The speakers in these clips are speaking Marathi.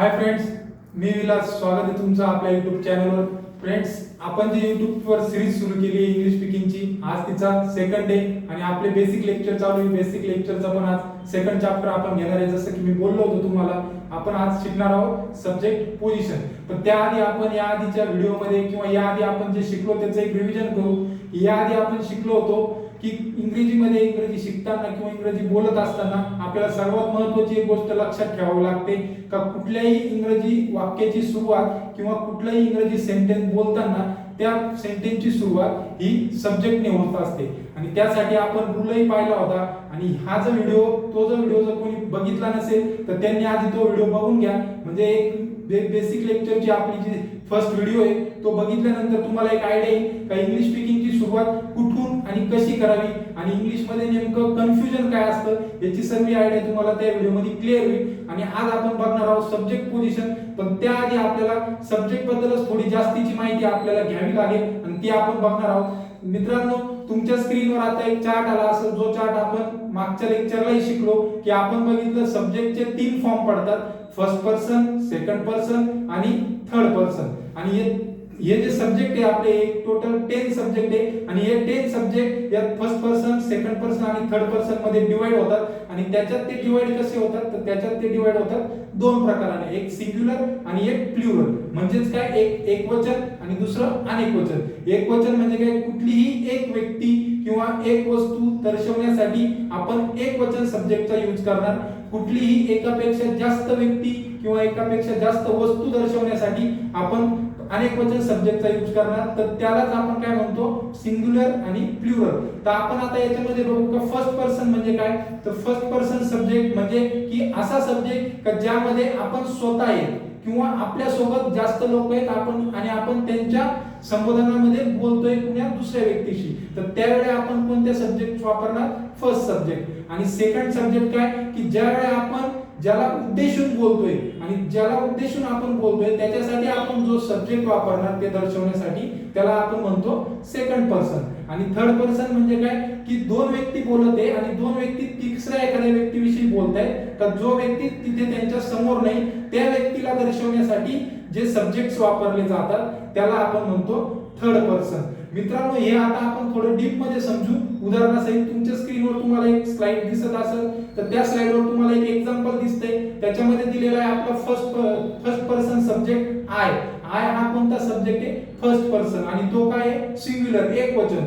हाय फ्रेंड्स मी विलास. स्वागत आहे तुमचं आपल्या युट्यूब चॅनलवर फ्रेंड्स आपण जी युट्यूबवर सिरीज सुरू केली आहे इंग्लिश स्पीकिंगची आज तिचा सेकंड डे आणि आपले बेसिक लेक्चर चालू आहे. बेसिक लेक्चरचा पण आज सेकंड चॅप्टर आपण घेणार आहे. जसं की मी बोललो होतो तुम्हाला आपण आज शिकणार आहोत सब्जेक्ट पोझिशन पण त्याआधी आपण या आधीच्या व्हिडिओमध्ये किंवा याआधी आपण जे शिकलो त्याचं एक रिव्हिजन करू. याआधी आपण शिकलो होतो की इंग्रजीमध्ये इंग्रजी शिकताना किंवा इंग्रजी बोलत असताना आपल्याला सर्वात महत्वाची एक गोष्ट लक्षात ठेवावी लागते का कुठल्याही इंग्रजी वाक्याची सुरुवात किंवा कुठलाही इंग्रजी सेंटेन्स बोलताना त्या सेंटेन्सची सुरुवात ही सब्जेक्टने होत असते. आणि त्यासाठी आपण रूलही पाहिला होता. आणि हा जो व्हिडिओ तो जो व्हिडिओ जर कोणी बघितला नसेल तर त्यांनी आधी तो व्हिडिओ बघून घ्या. म्हणजे एक बेसिक लेक्चरची आपली जी फर्स्ट व्हिडिओ आहे तो बघितल्यानंतर तुम्हाला एक आयडिया येईल का इंग्लिश स्पीकिंग सुरुवात कुठून आणि कशी करावी? आणि इंग्लिशमध्ये नेमकं कन्फ्युजन काय असतं याची सर्व आयडिया तुम्हाला त्या व्हिडिओमध्ये क्लिअर होईल. आणि आज आपण बघणार आहोत सब्जेक्ट पोझिशन पण त्याआधी आपल्याला सब्जेक्ट बद्दलच थोडी जास्तीची माहिती आपल्याला घ्यावी लागेल आणि ती आपण बघणार आहोत. मित्रांनो तुमच्या स्क्रीनवर आता एक चार्ट आला असेल. जो चार्ट आपण मागच्या लेक्चरलाही शिकलो की आपण बघितलं सब्जेक्टचे तीन फॉर्म पडतात. फर्स्ट पर्सन सेकंड पर्सन आणि थर्ड पर्सन आणि हे हे जे सब्जेक्ट आहे आपले टोटल टेन सब्जेक्ट आहे आणि हे टेन सब्जेक्ट यात फर्स्ट पर्सन सेकंड पर्सन आणि थर्ड पर्सनमध्ये डिवाइड होतात. आणि त्याच्यात ते डिवाइड कसे होतात? तर त्याच्यात ते डिवाइड होतात दोन प्रकाराने. एक सिंग्युलर आणि एक प्लुरल म्हणजेच काय? एक एक वचन आणि दुसरं अनेक वचन. एक वचन म्हणजे काय? कुठलीही एक व्यक्ती किंवा एक वस्तू दर्शवण्यासाठी आपण एक वचन सब्जेक्टचा यूज करणार. कुठलीही एकापेक्षा जास्त व्यक्ती किंवा एकापेक्षा जास्त वस्तू दर्शवण्यासाठी आपण अनेक वचन सब्जेक्टचा यूज करणार. तर त्यालाच आपण काय म्हणतो? सिंग्युलर आणि प्लुरल तर आपण आता याच्यामध्ये बघू का फर्स्ट पर्सन म्हणजे काय? तर फर्स्ट पर्सन सब्जेक्ट म्हणजे की असा सब्जेक्ट का ज्यामध्ये आपण स्वतः आहे किंवा आपल्यासोबत जास्त लोक आहेत आपण आणि आपण त्यांच्या संबोधनामध्ये बोलतोय कुण्या दुसऱ्या व्यक्तीशी. तर त्यावेळी आपण कोणत्या सब्जेक्ट वापरणार? फर्स्ट सब्जेक्ट आणि सेकंड सब्जेक्ट काय? की ज्यावेळी आपण ज्याला उद्देशून बोलतोय आणि ज्याला उद्देशून आपण बोलतोय त्याच्यासाठी आपण जो सब्जेक्ट वापरणार ते दर्शवण्यासाठी त्याला आपण म्हणतो सेकंड पर्सन आणि थर्ड पर्सन म्हणजे काय? की दोन व्यक्ती बोलत आहे आणि दोन व्यक्ती तिसऱ्या एखाद्या व्यक्तीविषयी बोलत आहेत तर जो व्यक्ती तिथे त्यांच्यासमोर नाही त्या व्यक्तीला दर्शवण्यासाठी जे सब्जेक्ट्स वापरले जातात त्याला आपण म्हणतो थर्ड पर्सन मित्रांनो हे आता आपण थोडं डीपमध्ये समजू. उदाहरणासहित तुमच्या स्क्रीनवर तुम्हाला एक स्लाइड दिसत असेल तर त्या स्लाइडवर तुम्हाला एक एक्झाम्पल दिसतंय. त्याच्यामध्ये दिलेला आहे आपला first first person subject I I हा कोणता सब्जेक्ट आहे? फर्स्ट पर्सन आणि तो काय आहे? सिंग्युलर एक वचन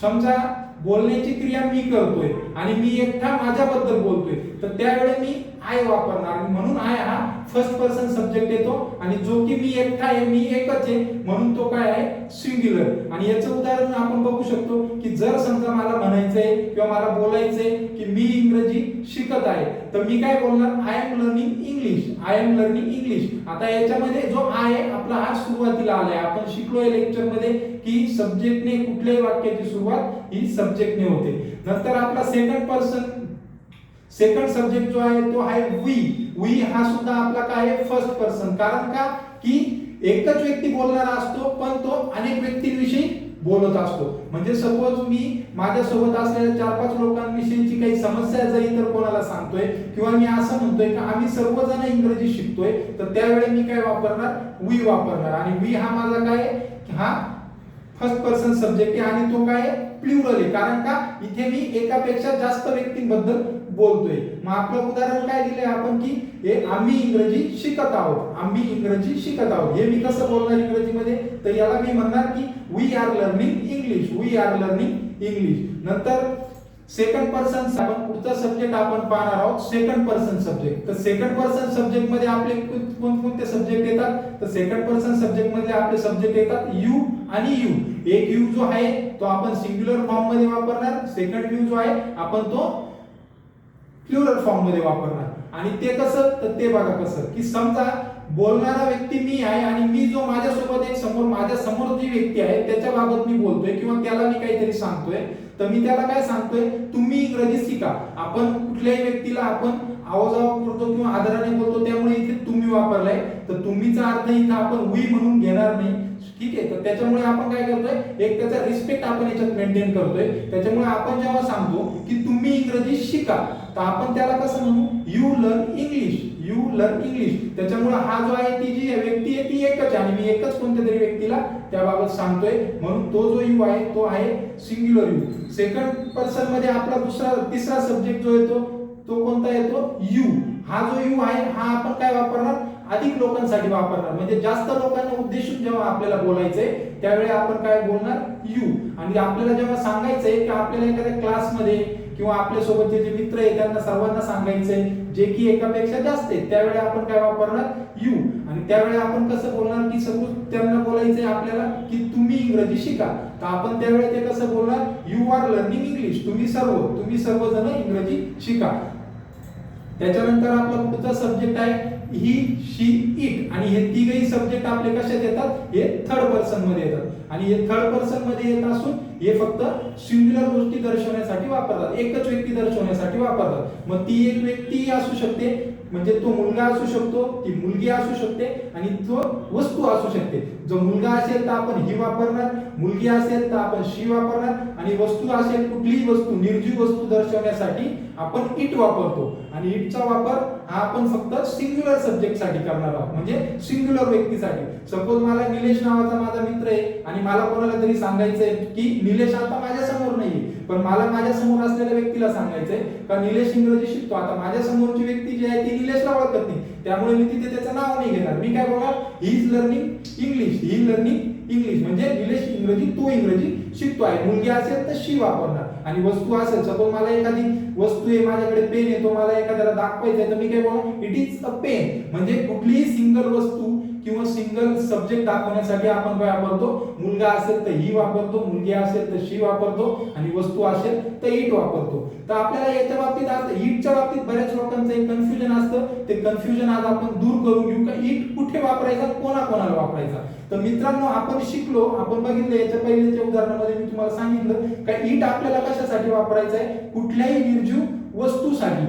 समजा बोलण्याची क्रिया मी करतोय आणि मी एकटा माझ्याबद्दल बोलतोय. तर त्यावेळी मी आय वापरणार. म्हणून आय हा फर्स्ट पर्सन सब्जेक्ट येतो आणि जो की मी एकटा आहे मी एकच आहे म्हणून तो काय आहे? सिंग्युलर आणि याचं उदाहरण आपण बघू शकतो की जर समजा मला म्हणायचंय किंवा मला बोलायचंय की मी इंग्रजी शिकत आहे तर मी काय बोलणार? I am learning English I am learning English आता याच्यामध्ये जो आय आपला हा सुरुवातीला आलाय. आपण शिकलोय लेक्चरमध्ये की सब्जेक्टने कुठल्याही वाक्याची सुरुवात ही सब्जेक्टने होते. नंतर आपला सेकंड पर्सन सेकंड सब्जेक्ट जो आहे तो आहे वी वी हा सुद्धा आपला काय आहे? फर्स्ट पर्सन कारण का? की एकच व्यक्ती बोलणारा असतो पण तो अनेक व्यक्तींविषयी बोलत असतो. म्हणजे सपोज मी माझ्यासोबत असलेल्या चार पाच लोकांविषयीची काही समस्या जरी तर कोणाला सांगतोय किंवा मी असं म्हणतोय की आम्ही सर्वजण इंग्रजी शिकतोय तर त्यावेळी मी काय वापरणार? वी वापरणार. आणि वी हा माझा काय आहे? हा फर्स्ट पर्सन सब्जेक्ट आहे. आणि तो काय प्लुरल आहे. कारण का? इथे मी एकापेक्षा जास्त व्यक्तींबद्दल बोलतोय. मग आपलं उदाहरण काय दिलंय आपण की हे आम्ही इंग्रजी शिकत आहोत. आम्ही इंग्रजी शिकत आहोत. हे मी कसं बोलणार इंग्रजीमध्ये? तर याला मी म्हणणार की we are learning English we are learning English नंतर सेकंड पर्सन आपण पुढचा सब्जेक्ट आपण पाहणार आहोत. सेकंड पर्सन सब्जेक्ट तर सेकंड पर्सन सब्जेक्टमध्ये आपले कोणकोणते सब्जेक्ट येतात? तर सेकंड पर्सन सब्जेक्टमध्ये आपले सब्जेक्ट येतात यू आणि यू एक यू जो आहे तो आपण सिंग्युलर फॉर्ममध्ये वापरणार. सेकंड यू जो आहे आपण तो प्लुरल फॉर्ममध्ये वापरणार. आणि ते कसं? तर ते बघा कसं. की समजा बोलणारा व्यक्ती मी आहे आणि मी जो माझ्यासोबत एक समोर माझ्यासमोर जी व्यक्ती आहे त्याच्या बाबत मी बोलतोय किंवा त्याला मी काहीतरी सांगतोय तर मी त्याला काय सांगतोय? तुम्ही इंग्रजी शिका. आपण कुठल्याही व्यक्तीला आपण आवाजावा करतो किंवा आदराने बोलतो त्यामुळे इथे तुम्ही वापरलाय. तर तुम्हीचा अर्थ इथं आपण वी म्हणून घेणार नाही. ठीक आहे. तर त्याच्यामुळे आपण काय करतोय? एक त्याचा रिस्पेक्ट आपण याच्यात मेंटेन करतोय. त्याच्यामुळे आपण जेव्हा सांगतो की तुम्ही इंग्रजी शिका तर आपण त्याला कसं म्हणू? You learn English you learn English त्याच्यामुळे हा जो आहे ती जी व्यक्ती आहे ती एकच आणि मी एकच कोणत्या तरी व्यक्तीला त्याबाबत सांगतोय. म्हणून तो जो यू आहे तो आहे सिंग्युलर यू सेकंड पर्सनमध्ये आपला दुसरा तिसरा सब्जेक्ट जो येतो तो कोणता येतो? यू हा जो यू आहे हा आपण काय वापरणार? अधिक लोकांसाठी वापरणार म्हणजे जास्त लोकांना उद्देशून जेव्हा आपल्याला बोलायचंय त्यावेळी आपण काय बोलणार? यू आणि आपल्याला जेव्हा सांगायचंय की आपल्याला एखाद्या क्लासमध्ये किंवा आपल्या सोबतचे जे मित्र आहेत त्यांना सर्वांना सांगायचंय जे की एकापेक्षा जास्त आहे त्यावेळी आपण काय वापरणार? यू आणि त्यावेळी आपण कसं बोलणार की सपोज त्यांना बोलायचंय आपल्याला की तुम्ही इंग्रजी शिका. तर आपण त्यावेळी ते कसं बोलणार? यू आर लर्निंग इंग्लिश तुम्ही सर्व तुम्ही सर्वजण इंग्रजी शिका. त्याच्यानंतर आपला पुढचा सब्जेक्ट आहे? ही शी इट आणि हे तिघही सब्जेक्ट आपले कशात येतात हे थर्ड पर्सनमध्ये येतात. आणि हे थर्ड पर्सनमध्ये येत असून हे फक्त सिंग्युलर गोष्टी दर्शवण्यासाठी वापरतात. एकच व्यक्ती दर्शवण्यासाठी वापरतात. मग ती एक व्यक्ती असू शकते म्हणजे तो मुलगा असू शकतो ती मुलगी असू शकते आणि तो वस्तू असू शकते. जो मुलगा असेल तर आपण ही वापरणार मुलगी असेल तर आपण शी वापरणार आणि वस्तू असेल कुठलीही वस्तू निर्जीव वस्तू दर्शवण्यासाठी आपण इट वापरतो. आणि इटचा वापर हा आपण फक्त सिंग्युलर सब्जेक्टसाठी करणार आहोत. म्हणजे सिंग्युलर व्यक्तीसाठी. सपोज मला निलेश नावाचा माझा मित्र आहे आणि मला कोणाला तरी सांगायचंय की निलेश आता माझ्यासमोर पण मला माझ्यासमोर असलेल्या व्यक्तीला सांगायचंय का निलेश इंग्रजी शिकतो. आता माझ्या समोरची व्यक्ती जी आहे ती निलेशला ओळखत नाही. त्यामुळे मी तिथे त्याचं नाव नाही घेणार. मी काय बोलणार? He is learning English he learning English म्हणजे निलेश इंग्रजी तो इंग्रजी शिकतो आहे मुलगी असेल तर शी वापरणार. आणि वस्तू असेल सपोज मला एखादी वस्तू आहे माझ्याकडे पेन आहे तो मला एखाद्याला दाखवायचा आहे तर मी काय बोलू इट इज अ पेन म्हणजे कुठलीही सिंगल वस्तू किंवा सिंगल सब्जेक्ट दाखवण्यासाठी आपण काय वापरतो? मुलगा असेल तर ही वापरतो मुलगी असेल तर शी वापरतो आणि वस्तू असेल तर इट वापरतो. तर आपल्याला याच्या बाबतीत आज इटच्या बाबतीत बऱ्याच लोकांचं एक कन्फ्युजन असतं. ते कन्फ्युजन आज आपण दूर करून घेऊ का? इट कुठे वापरायचा? कोणा कोणाला वापरायचा? तर मित्रांनो आपण शिकलो आपण बघितलं याच्या पहिल्याच्या उदाहरणामध्ये मी तुम्हाला सांगितलं का इट आपल्याला कशासाठी वापरायचं आहे कुठल्याही निर्जीव वस्तूसाठी.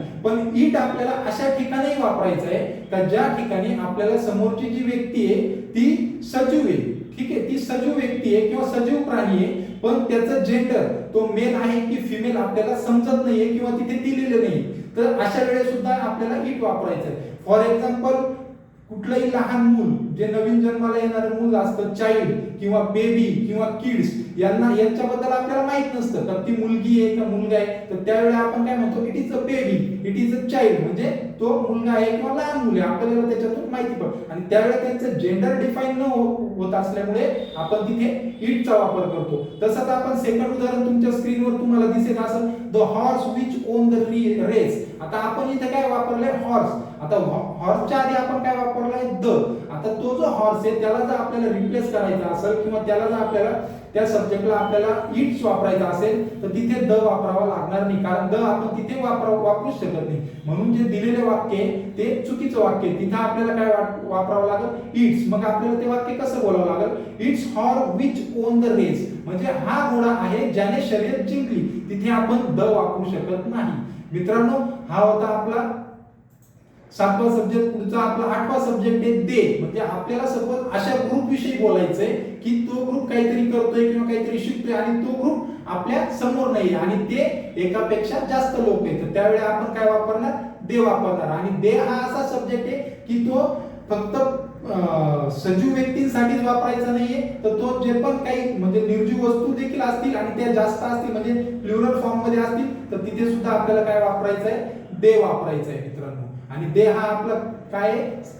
पण इट आपल्याला अशा ठिकाणी वापरायचं आहे का ज्या ठिकाणी आपल्याला समोरची जी व्यक्ती आहे ती सजीव आहे. ठीक आहे? ती सजीव व्यक्ती आहे किंवा सजीव प्राणी आहे पण त्याचं जेंडर तो मेल आहे की फिमेल आपल्याला समजत नाहीये किंवा तिथे दिलेलं नाही. तर अशा वेळेस सुद्धा आपल्याला इट वापरायचं आहे फॉर एक्झाम्पल कुठलंही लहान मूल जे नवीन जन्माला येणारं मूल असतं चाइल्ड किंवा बेबी किंवा किड्स यांना यांच्याबद्दल आपल्याला माहीत नसतं. तर ती मुलगी आहे का मुलगा आहे? तर त्यावेळेला आपण काय म्हणतो it is a baby it is a child म्हणजे तो मुलगा आहे किंवा लहान मुले आपल्याला त्याच्यातून माहिती पडत. आणि त्यावेळेला त्यांचं जेंडर डिफाईन न हो-, होत असल्यामुळे आपण तिथे इटचा वापर करतो. तसंच आपण सेकंड उदाहरण तुमच्या स्क्रीनवर तुम्हाला दिसत असेल the horse which won the race आता आपण इथे काय वापरलंय? हॉर्स आता हॉर्सच्या आधी आपण काय वापरलंय? द आता तो जो हॉर्स आहे त्याला जर आपल्याला रिप्लेस करायचा असेल किंवा त्याला जर आपल्याला त्या सब्जेक्टला आपल्याला इट्स वापरायचा असेल तर तिथे द वापरावा लागणार नाही. कारण द आपण तिथे वापरा वापरूच शकत नाही. म्हणून जे दिलेले वाक्य आहे ते चुकीचं वाक्य आहे. तिथे आपल्याला काय वापरावं लागेल? इट्स मग आपल्याला ते वाक्य कसं बोलावं लागेल? It's horse which won the race म्हणजे हा घोडा आहे ज्याने शर्यत जिंकली. तिथे आपण द वापरू शकत नाही. मित्रांनो हा होता आपला सातवा सब्जेक्ट पुढचा आपला आठवा सब्जेक्ट आहे दे म्हणजे आपल्याला सपोज अशा ग्रुप विषयी बोलायचंय की तो ग्रुप काहीतरी करतोय किंवा काहीतरी शिकतोय आणि तो ग्रुप आपल्यासमोर नाही आणि ते एकापेक्षा जास्त लोक आहेत. तर त्यावेळी आपण काय वापरणार? दे वापरणार. आणि दे हा असा सब्जेक्ट आहे की तो फक्त सजीव व्यक्तींसाठीच वापरायचा नाहीये. तर तो जे पण काही म्हणजे निर्जीव वस्तू देखील असतील आणि त्या जास्त असतील म्हणजे प्लुरल फॉर्ममध्ये असतील तर तिथे सुद्धा आपल्याला काय वापरायचं आहे दे वापरायचं आहे मित्रांनो. आणि दे हा आपला काय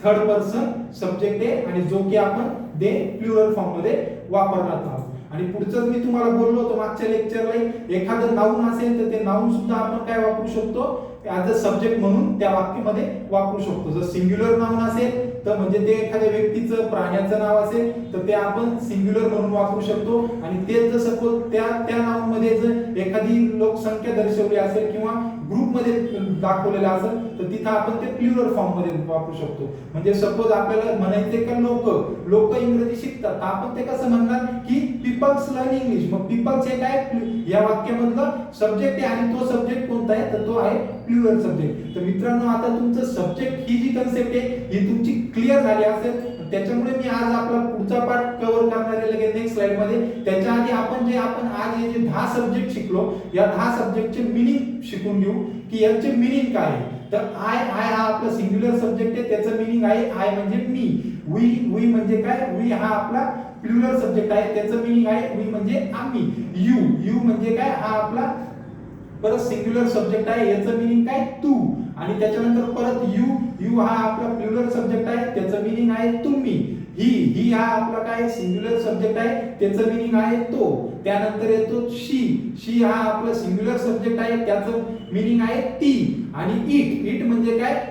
थर्ड पर्सन सब्जेक्ट आहे आणि जो की आपण दे प्लुरल फॉर्ममध्ये वापरणार आहोत. आणि पुढचं मी तुम्हाला बोललो होतो मागच्या लेक्चरला एखादं नाऊन असेल तर ते नाऊन सुद्धा आपण काय वापरू शकतो? ऍज अ सब्जेक्ट म्हणून त्या वाक्यामध्ये वापरू शकतो. जर सिंग्युलर नाऊन असेल तर म्हणजे ते एखाद्या व्यक्तीचं प्राण्याचं नाव असेल तर ते आपण सिंग्युलर म्हणून वापरू शकतो. आणि तेच जर सपोज त्या त्या नाऊन मध्ये जर एखादी लोकसंख्या दर्शवली असेल किंवा ग्रुपमध्ये दाखवलेलं असेल तर तिथं आपण ते प्लुरल फॉर्ममध्ये वापरू शकतो. म्हणजे सपोज आपल्याला म्हणायचे का लोक? लोक इंग्रजी शिकतात. तर आपण ते कसं म्हणणार? की पीपल्स लर्न इंग्लिश मग पीपल्स हे काय? या वाक्यामधलं सब्जेक्ट आहे आणि तो सब्जेक्ट कोणता आहे? तर तो आहे प्लुरल सब्जेक्ट तर मित्रांनो आता तुमचं सब्जेक्ट ही जी कन्सेप्ट आहे ही तुमची क्लिअर झाली असेल. त्याच्यामुळे मी आज आपला पुढचा पार्ट कव्हर करणार आहे लगेच नेक्स्ट स्लाइडमध्ये. त्याच्या आधी आपण जे आपण आज हे जे दहा सब्जेक्ट शिकलो या दहा सब्जेक्टचे मिनिंग शिकून घेऊ की याचे मिनिंग काय आहे? तर आय आय हा आपला सिंग्युलर सब्जेक्ट आहे त्याचं मिनिंग आहे आय म्हणजे मी वी वी म्हणजे काय? वी हा आपला प्लुरल सब्जेक्ट आहे त्याचं मिनिंग आहे वी म्हणजे आम्ही. यू यू म्हणजे काय? हा आपला परत सिंग्युलर सब्जेक्ट आहे याचं मिनिंग काय? तू. आणि त्याच्यानंतर परत यू यू हा आपला प्लुरल सब्जेक्ट आहे त्याचं मिनिंग आहे तुम्ही. ही ही हा आपला काय सिंग्युलर सब्जेक्ट आहे त्याचं मिनिंग आहे तो. त्यानंतर येतो शी. शी हा आपला सिंग्युलर सब्जेक्ट आहे त्याचं मिनिंग आहे ती. आणि इट इट म्हणजे काय?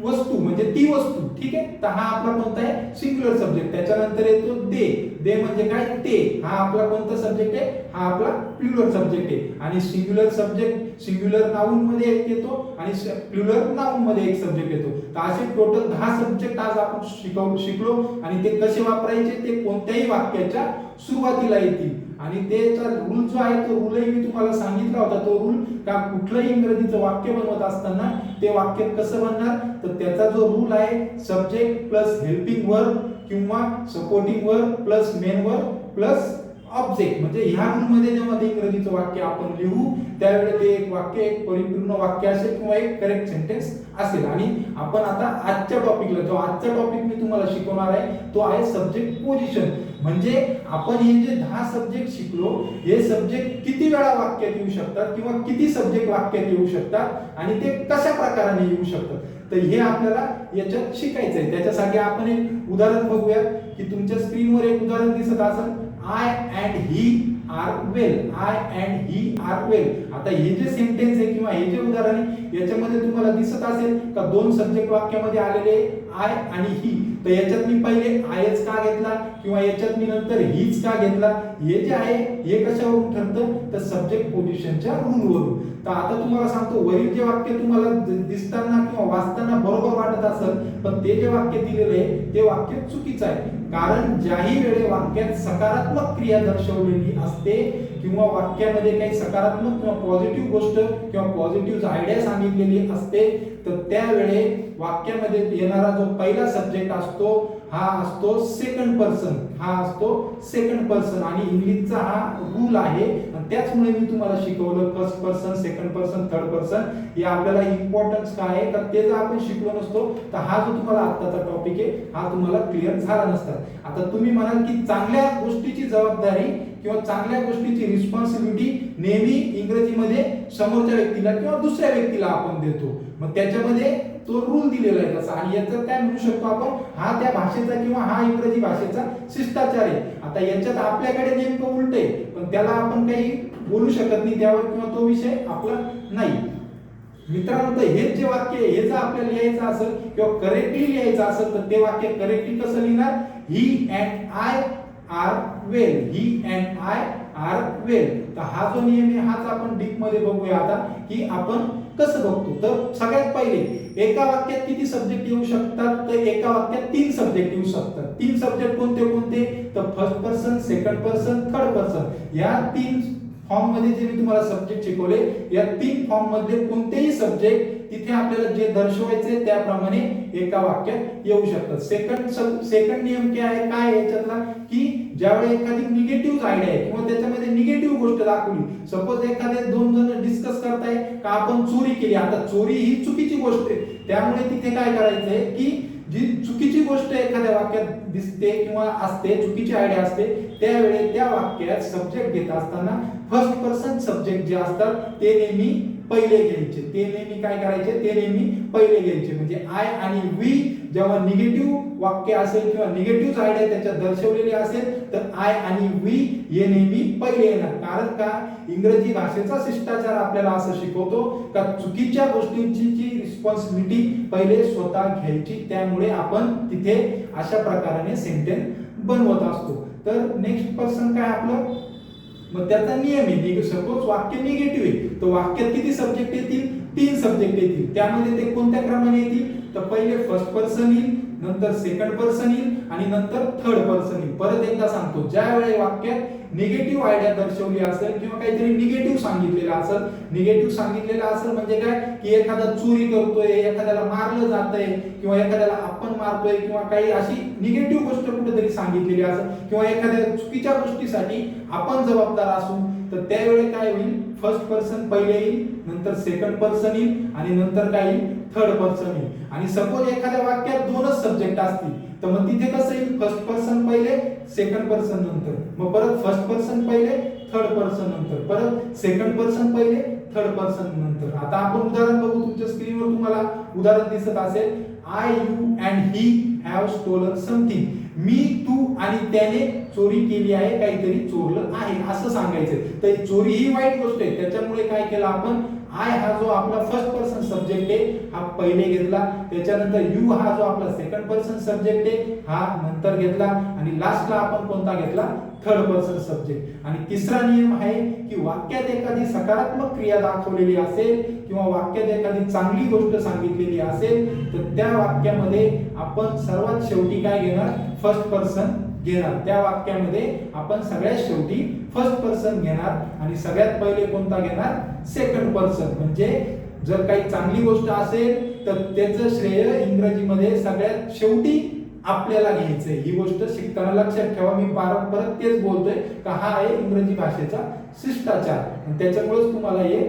वस्तू म्हणजे ती वस्तू. ठीक आहे? तर हा आपला कोणता आहे? सिंग्युलर सब्जेक्ट त्याच्यानंतर येतो दे. दे म्हणजे काय? ते. हा आपला कोणता सब्जेक्ट आहे? हा आपला प्लुरल सब्जेक्ट आहे. आणि सिंग्युलर सब्जेक्ट सिंग्युलर नाऊन मध्ये एक येतो आणि प्लुरल नाऊन मध्ये एक सब्जेक्ट येतो. तर असे टोटल दहा सब्जेक्ट आज आपण शिकव शिकलो आणि ते कसे वापरायचे? ते कोणत्याही वाक्याच्या सुरुवातीला येतील. आणि त्याचा रूल जो आहे तो रूलही मी तुम्हाला सांगितला होता. तो रूल का कुठलंही इंग्रजीचं वाक्य बनवत असताना ते वाक्य कसं बनणार? तर त्याचा जो रूल आहे सब्जेक्ट प्लस हेल्पिंग वर्ब किंवा supporting verb plus main verb plus object म्हणजे ह्या मध्ये जेव्हा ते इंग्रजीचं वाक्य आपण लिहू त्यावेळी ते एक वाक्य एक परिपूर्ण वाक्य असेल किंवा एक करेक्ट सेंटेन्स असेल. आणि आपण आता आजच्या टॉपिकला जो आजचा टॉपिक मी तुम्हाला शिकवणार आहे तो आहे सब्जेक्ट पोझिशन म्हणजे आपण हे जे दहा सब्जेक्ट शिकलो हे सब्जेक्ट किती वेळा वाक्यात येऊ शकतात किंवा किती सब्जेक्ट वाक्यात येऊ शकतात आणि ते कशा प्रकाराने येऊ शकतात? तर हे आपल्याला याच्यात शिकायचं आहे त्याच्यासाठी आपण एक उदाहरण बघूया की तुमच्या स्क्रीनवर एक उदाहरण दिसत असेल. I and he are well I and he are well आता हे जे सेंटेन्स आहे किंवा हे जे उदाहरण आहे याच्यामध्ये तुम्हाला दिसत असेल का दोन सब्जेक्ट वाक्यामध्ये आलेले आय आणि ही तर याच्यात मी पहिले आयच का घेतला किंवा याच्यात मी नंतर हीच का घेतला? हे जे आहे हे कशावरून ठरतं? तर सब्जेक्ट पोझिशनच्या रूलवरून तर आता तुम्हाला सांगतो वरील जे वाक्य तुम्हाला दिसताना किंवा वाचताना बरोबर वाटत असेल पण ते जे वाक्य दिलेले आहे ते वाक्य चुकीचं आहे. कारण ज्याही वेळे वाक्यात सकारात्मक क्रिया दर्शवलेली असते किंवा वाक्यामध्ये काही सकारात्मक किंवा पॉझिटिव्ह गोष्ट किंवा पॉझिटिव्ह आयडिया सांगितलेली असते तर त्यावेळे वाक्यामध्ये येणारा जो पहिला सब्जेक्ट असतो हा असतो सेकंड पर्सन हा असतो सेकंड पर्सन आणि इंग्लिशचा हा रूल आहे. आणि त्याचमुळे मी तुम्हाला शिकवलं first person second person third person हे आपल्याला इम्पॉर्टन्स काय आहे? का ते जर आपण शिकलो नसतो तर हा जो तुम्हाला आत्ताचा टॉपिक आहे हा तुम्हाला क्लिअर झाला नसता. आता तुम्ही म्हणाल की चांगल्या गोष्टीची जबाबदारी किंवा चांगल्या गोष्टीची रिस्पॉन्सिबिलिटी नेहमी इंग्रजीमध्ये समोरच्या व्यक्तीला किंवा दुसऱ्या व्यक्तीला आपण देतो. मग त्याच्यामध्ये तो रूल दिलेला आहे तसा आणि याचं काय म्हणू शकतो आपण? हा त्या भाषेचा किंवा हा इंग्रजी भाषेचा शिष्टाचार आहे. आता याच्यात आपल्याकडे नेमकं उलट आहे. पण त्याला आपण काही बोलू शकत नाही त्यावर किंवा तो विषय आपला नाही. मित्रांनो तर हेच जे वाक्य आहे हे जर आपल्याला लिहायचं असेल किंवा करेक्टली लिहायचं असेल तर ते वाक्य करेक्टली कसं लिहिणार? He and I are well he and I are well. तर हा जो नियम आहे हाच आपण डीपमध्ये बघूया आता की आपण कसं बघतो? तर सगळ्यात पहिले एका वाक्यात किती सब्जेक्ट येऊ शकतात? तर एका वाक्यात तीन सब्जेक्ट येऊ शकतात. तीन सब्जेक्ट कोणते कोणते? तर first person second person third person या तीन फॉर्ममध्ये जे मी तुम्हाला सब्जेक्ट शिकवले या तीन फॉर्ममध्ये कोणतेही सब्जेक्ट तिथे आपल्याला जे दर्शवायचे त्याप्रमाणे एका वाक्यात येऊ शकतात. सेकंड सेकंड नियम काय आहे? काय याच्यातला? की ज्यावेळी एखादी निगेटिव्ह आयडिया आहे किंवा त्याच्यामध्ये निगेटिव्ह गोष्ट दाखवली सपोज एखादे दोन जण डिस्कस करताय का आपण चोरी केली? आता चोरी ही चुकीची गोष्ट आहे. त्यामुळे तिथे काय करायचंय की जी चुकीची गोष्ट एखाद्या वाक्यात दिसते किंवा असते चुकीची आयडिया असते त्यावेळी त्या वाक्यात सब्जेक्ट घेत असताना फर्स्ट पर्सन सब्जेक्ट जे असतात ते नेहमी पहिले घ्यायचे. ते नेहमी काय करायचे? ते नेहमी पहिले घ्यायचे. म्हणजे आय आणि वी जेव्हा निगेटिव्ह वाक्य असेल किंवा निगेटिव्ह आयडिया त्याच्यात दर्शवलेली असेल तर आय आणि वी हे नेहमी पहिले येणार. कारण का? इंग्रजी भाषेचा शिष्टाचार आपल्याला असं शिकवतो का चुकीच्या गोष्टींची जी रिस्पॉन्सिबिलिटी पहिले स्वतः घ्यायची त्यामुळे आपण तिथे अशा प्रकाराने सेंटेन्स बनवत असतो. तर नेक्स्ट पर्सन काय आपलं? मग त्याचा नियम आहे सपोज वाक्य निगेटिव्ह आहे तर वाक्यात किती सब्जेक्ट येतील? तीन सब्जेक्ट येतील. त्यामध्ये ते कोणत्या क्रमाने येतील? तर पहिले फर्स्ट पर्सन येईल नंतर सेकंड पर्सन येईल आणि नंतर थर्ड पर्सन येईल. परत एकदा सांगतो ज्या वेळी वाक्यात निगेटिव्ह आयडिया दर्शवली असेल किंवा काहीतरी निगेटिव्ह सांगितलेलं असेल. निगेटिव्ह सांगितलेलं असेल म्हणजे काय? की एखादा चोरी करतोय एखाद्याला मारलं जातंय किंवा एखाद्याला आपण मारतोय किंवा काही अशी निगेटिव्ह गोष्ट कुठेतरी सांगितलेली असेल किंवा एखाद्या चुकीच्या गोष्टीसाठी आपण जबाबदार असू तर त्यावेळी काय होईल? फर्स्ट पर्सन पहिले येईल नंतर सेकंड पर्सन येईल आणि नंतर काय येईल? थर्ड पर्सन येईल. आणि सपोज एखाद्या वाक्यात दोनच सब्जेक्ट असतील. तर मग तिथे कसं येईल? फर्स्ट पर्सन पहिले सेकंड पर्सन नंतर. मग परत फर्स्ट पर्सन पहिले थर्ड पर्सन नंतर. परत सेकंड पर्सन पहिले थर्ड पर्सन नंतर. आता आपण उदाहरण बघू तुमच्या स्क्रीनवर तुम्हाला उदाहरण दिसत असेल. I you and he have stolen something मी तू आणि त्याने चोरी केली आहे काहीतरी चोरलं आहे असं सांगायचं. तर चोरी ही वाईट गोष्ट आहे. त्याच्यामुळे काय केलं आपण? आय हा जो आपला फर्स्ट पर्सन सब्जेक्ट आहे हा पहिले घेतला त्याच्यानंतर यू हा जो आपला सेकंड पर्सन सब्जेक्ट आहे हा नंतर घेतला आणि लास्टला आपण कोणता घेतला? थर्ड पर्सन सब्जेक्ट आणि तिसरा नियम आहे की वाक्यात एखादी सकारात्मक क्रिया दाखवलेली असेल किंवा वाक्यात एखादी चांगली गोष्ट सांगितलेली असेल तर त्या वाक्यामध्ये आपण सर्वात शेवटी काय घेणार? फर्स्ट पर्सन घेणार. त्या वाक्यामध्ये आपण सगळ्यात शेवटी फर्स्ट पर्सन घेणार आणि सगळ्यात पहिले कोणता घेणार? सेकंड पर्सन म्हणजे जर काही चांगली गोष्ट असेल तर त्याचं श्रेय इंग्रजीमध्ये सगळ्यात शेवटी आपल्याला घ्यायचंय. ही गोष्ट शिकताना लक्षात ठेवा. मी परत परत तेच बोलतोय का हा आहे इंग्रजी भाषेचा शिष्टाचार. आणि त्याच्यामुळेच तुम्हाला हे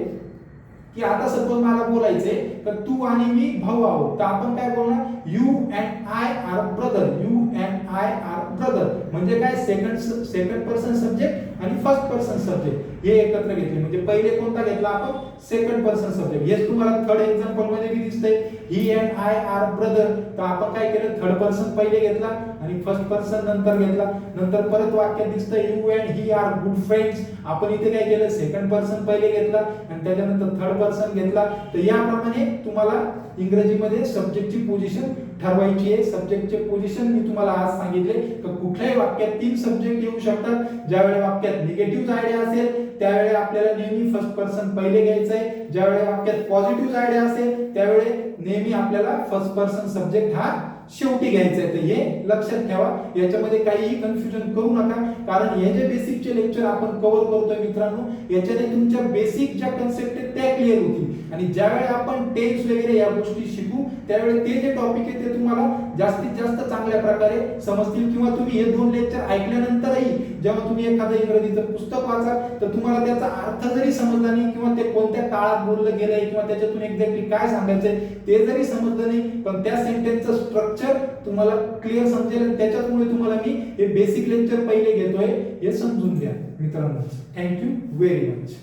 की आता सपोज मला बोलायचंय तर तू आणि मी भाऊ आहोत. तर आपण काय बोलणार? You and I are brother you and I are brother म्हणजे काय? सेकंड सेकंड पर्सन सब्जेक्ट आणि फर्स्ट पर्सन सब्जेक्ट हे एकत्र घेतले. म्हणजे पहिले कोणता घेतला आपण? सेकंड पर्सन सब्जेक्ट हेच तुम्हाला थर्ड एक्झाम्पलमध्ये दिसतंय. He and I are brother तर आपण काय केलं? थर्ड पर्सन पहिले घेतला आणि फर्स्ट पर्सन नंतर घेतला. नंतर परत वाक्य दिसतं you and he are good friends आपण इथे काय केलं? सेकंड पर्सन पहिले घेतला आणि त्याच्यानंतर थर्ड पर्सन घेतला. तर याप्रमाणे तुम्हाला इंग्रजीमध्ये सब्जेक्टची पोझिशन ठरवायची आहे. सब्जेक्टचे पोझिशन मी तुम्हाला आज सांगितले. की कुठल्याही वाक्यात तीन सब्जेक्ट येऊ शकतात. ज्यावेळी वाक्यात निगेटिव्ह आयडिया असेल त्यावेळी आपल्याला नेहमी फर्स्ट पर्सन पहिले घ्यायचं आहे. ज्यावेळी वाक्यात पॉझिटिव्ह आयडिया असेल त्यावेळी नेहमी आपल्याला फर्स्ट पर्सन सब्जेक्ट हा शेवटी घ्यायचं आहे. तर हे लक्षात ठेवा. याच्यामध्ये काहीही कन्फ्युजन करू नका. कारण हे जे बेसिकचे लेक्चर आपण कव्हर करतोय मित्रांनो याच्याने तुमच्या बेसिक ज्या कन्सेप्ट आहेत त्या क्लिअर होतील. आणि ज्यावेळी आपण टेन्स वगैरे या गोष्टी शिकू त्यावेळी ते जे टॉपिक आहे ते तुम्हाला जास्तीत जास्त चांगल्या प्रकारे समजतील. किंवा तुम्ही हे दोन लेक्चर ऐकल्यानंतरही जेव्हा तुम्ही एखादं इंग्रजीचं पुस्तक वाचाल तर तुम्हाला त्याचा अर्थ जरी समजला नाही किंवा ते कोणत्या काळात बोललं गेलंय किंवा त्याच्यातून एक्झॅक्टली काय सांगायचंय ते जरी समजलं नाही पण त्या सेंटेन्सचं स्ट्रक्चर तुम्हाला क्लिअर समजेल आणि त्याच्यामुळे तुम्हाला मी हे बेसिक लेक्चर पहिले घेतोय. हे समजून घ्या मित्रांनो. Thank you very much